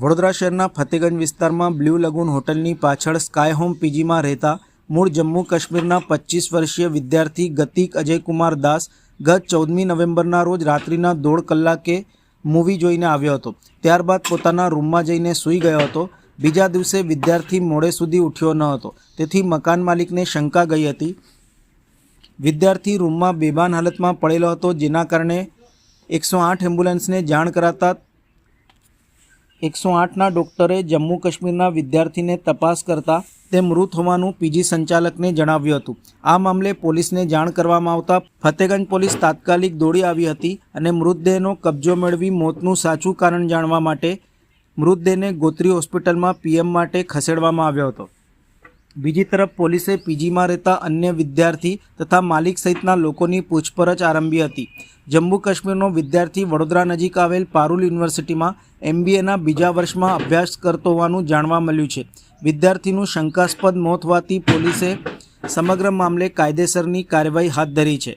વડોદરા શહેરના ફતેગંજ વિસ્તારમાં બ્લુ લગુન હોટલની પાછળ સ્કાય હોમ પીજીમાં રહેતા મૂળ જમ્મુ કાશ્મીરના પચીસ વર્ષીય વિદ્યાર્થી ગતિક અજયકુમાર દાસ ગત ચૌદમી નવેમ્બરના રોજ રાત્રિના દોઢ કલાકે મૂવી જોઈને આવ્યો હતો. ત્યારબાદ પોતાના રૂમમાં જઈને સૂઈ ગયો હતો. બીજા દિવસે વિદ્યાર્થી મોડે સુધી ઉઠ્યો ન હતો. તેથી મકાન માલિકને શંકા ગઈ હતી. વિદ્યાર્થી રૂમમાં બેભાન હાલતમાં પડેલો હતો, જેના કારણે એકસો આઠ એમ્બ્યુલન્સને જાણ કરાતા એકસો આઠના ડોક્ટરે જમ્મુ કાશ્મીરના વિદ્યાર્થીને તપાસ કરતા તે મૃત હોવાનું પીજી સંચાલકને જણાવ્યું હતું. આ મામલે પોલીસને જાણ કરવામાં આવતા ફતેગંજ પોલીસ તાત્કાલિક દોડી આવી હતી અને મૃતદેહનો કબજો મેળવી મોતનું સાચું કારણ જાણવા માટે મૃતદેહને ગોત્રી હોસ્પિટલમાં પીએમ માટે ખસેડવામાં આવ્યો હતો. બીજી તરફ પોલીસે પીજીમાં રહેતા અન્ય વિદ્યાર્થી તથા માલિક સહિતના લોકોની પૂછપરછ આરંભી હતી. જમ્મુ કાશ્મીરનો વિદ્યાર્થી વડોદરા નજીક આવેલ પારુલ યુનિવર્સિટીમાં એમબીએના બીજા વર્ષમાં અભ્યાસ કરતો હોવાનું જાણવા મળ્યું છે. વિદ્યાર્થીનું શંકાસ્પદ મોત હોવાથી પોલીસે સમગ્ર મામલે કાયદેસરની કાર્યવાહી હાથ ધરી છે.